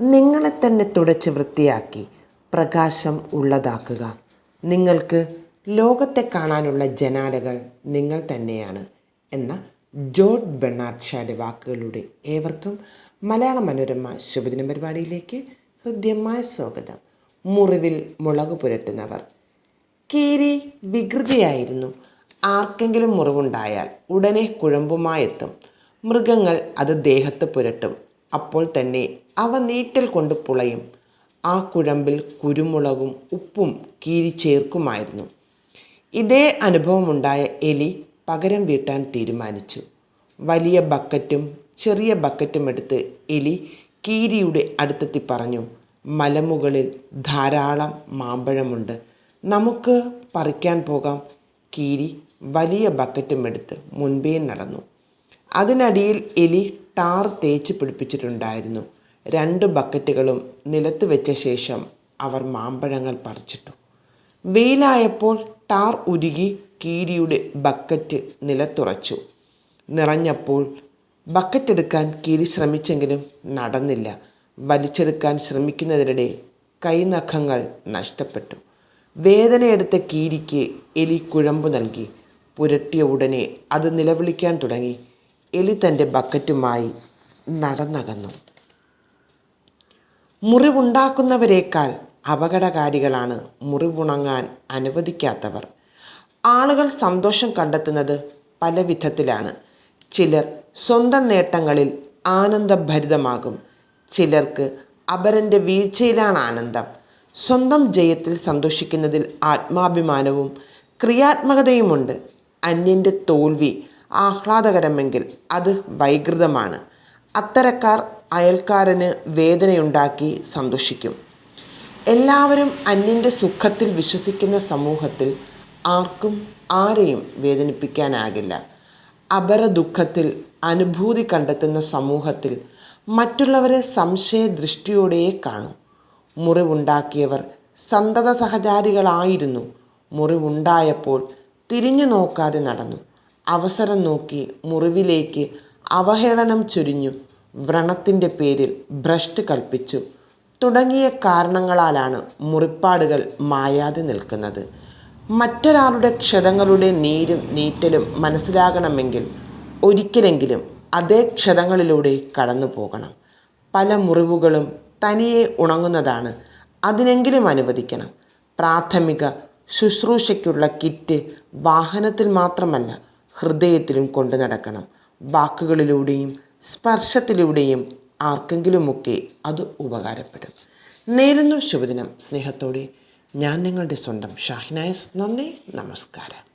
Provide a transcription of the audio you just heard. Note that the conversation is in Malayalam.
നിങ്ങളെ തന്നെ തുടച്ച് വൃത്തിയാക്കി പ്രകാശം ഉള്ളതാക്കുക. നിങ്ങൾക്ക് ലോകത്തെ കാണാനുള്ള ജനാലകൾ നിങ്ങൾ തന്നെയാണ് എന്ന ജോർജ് ബെർണാഡ് ഷായുടെ വാക്കുകളിലൂടെ ഏവർക്കും മലയാള മനോരമ ശുഭദിന പരിപാടിയിലേക്ക് ഹൃദ്യമായ സ്വാഗതം. മുറിവിൽ മുളക് പുരട്ടുന്നവർ. കീരി വികൃതിയായിരുന്നു. ആർക്കെങ്കിലും മുറിവുണ്ടായാൽ ഉടനെ കുഴമ്പുമായെത്തും. മൃഗങ്ങൾ അത് ദേഹത്ത് പുരട്ടും. അപ്പോൾ തന്നെ അവ നീട്ടിൽ കൊണ്ട് പുളയും. ആ കുഴമ്പിൽ കുരുമുളകും ഉപ്പും കീരി ചേർക്കുമായിരുന്നു. ഇതേ അനുഭവമുണ്ടായ എലി പകരം വീട്ടാൻ തീരുമാനിച്ചു. വലിയ ബക്കറ്റും ചെറിയ ബക്കറ്റും എടുത്ത് എലി കീരിയുടെ അടുത്തെത്തി പറഞ്ഞു മലമുകളിൽ ധാരാളം മാമ്പഴമുണ്ട്. നമുക്ക് പറിക്കാൻ പോകാം. കീരി വലിയ ബക്കറ്റും എടുത്ത് മുൻപേ നടന്നു. അതിനടിയിൽ എലി ടാർ തേച്ച് പിടിപ്പിച്ചിട്ടുണ്ടായിരുന്നു. രണ്ട് ബക്കറ്റുകളും നിലത്ത് വെച്ച ശേഷം അവർ മാമ്പഴങ്ങൾ പറിച്ചിട്ടു. വെയിലായപ്പോൾ ടാർ ഉരുകി കീരിയുടെ ബക്കറ്റ് നിലത്തുറച്ചു. നിറഞ്ഞപ്പോൾ ബക്കറ്റ് എടുക്കാൻ കീരി ശ്രമിച്ചെങ്കിലും നടന്നില്ല. വലിച്ചെടുക്കാൻ ശ്രമിക്കുന്നതിനിടെ കൈനഖങ്ങൾ നഷ്ടപ്പെട്ടു. വേദനയെടുത്ത കീരിക്ക് എലി കുഴമ്പ് നൽകി. പുരട്ടിയ ഉടനെ അത് നിലവിളിക്കാൻ തുടങ്ങി. എലി തന്റെ ബക്കറ്റുമായി നടന്നകന്നു. മുറിവുണ്ടാക്കുന്നവരേക്കാൾ അപകടകാരികളാണ് മുറിവുണങ്ങാൻ അനുവദിക്കാത്തവർ. ആളുകൾ സന്തോഷം കണ്ടെത്തുന്നത് പല വിധത്തിലാണ് ചിലർ സ്വന്തം നേട്ടങ്ങളിൽ ആനന്ദഭരിതമാകും. ചിലർക്ക് അപരന്റെ വീഴ്ചയിലാണ് ആനന്ദം. സ്വന്തം ജയത്തിൽ സന്തോഷിക്കുന്നതിൽ ആത്മാഭിമാനവും ക്രിയാത്മകതയുമുണ്ട്. അന്യന്റെ തോൽവി ആഹ്ലാദകരമെങ്കിൽ അത് വൈകൃതമാണ്. അത്തരക്കാർ അയൽക്കാരന് വേദനയുണ്ടാക്കി സന്തോഷിക്കും. എല്ലാവരും അന്യന്റെ സുഖത്തിൽ വിശ്വസിക്കുന്ന സമൂഹത്തിൽ ആർക്കും ആരെയും വേദനിപ്പിക്കാനാകില്ല. അപര ദുഃഖത്തിൽ അനുഭൂതി കണ്ടെത്തുന്ന സമൂഹത്തിൽ മറ്റുള്ളവരെ സംശയദൃഷ്ടിയോടെയേ കാണും. മുറിവുണ്ടാക്കിയവർ സന്തത സഹചാരികളായിരുന്നു. മുറിവുണ്ടായപ്പോൾ തിരിഞ്ഞു നോക്കാതെ നടന്നു. അവസരം നോക്കി മുറിവിലേക്ക് അവഹേളനം ചൊരിഞ്ഞു. വ്രണത്തിന്റെ പേരിൽ ഭ്രഷ്ട് കൽപ്പിച്ചു. തുടങ്ങിയ കാരണങ്ങളാലാണ് മുറിപ്പാടുകൾ മായാതെ നിൽക്കുന്നത്. മറ്റൊരാളുടെ ക്ഷതങ്ങളുടെ നീരും നീറ്റലും മനസ്സിലാകണമെങ്കിൽ ഒരിക്കലെങ്കിലും അതേ ക്ഷതങ്ങളിലൂടെ കടന്നു പോകണം. പല മുറിവുകളും തനിയെ ഉണങ്ങുന്നതാണ്. അതിനെങ്കിലും അനുവദിക്കണം. പ്രാഥമിക ശുശ്രൂഷയ്ക്കുള്ള കിറ്റ് വാഹനത്തിൽ മാത്രമല്ല ഹൃദയത്തിലും കൊണ്ടു നടക്കണം. വാക്കുകളിലൂടെയും സ്പർശത്തിലൂടെയും ആർക്കെങ്കിലുമൊക്കെ അത് ഉപകാരപ്പെടും. നേരുന്നു ശുഭദിനം. സ്നേഹത്തോടെ ഞാൻ നിങ്ങളുടെ സ്വന്തം ഷാഹിനായസ്. നന്ദി. നമസ്കാരം.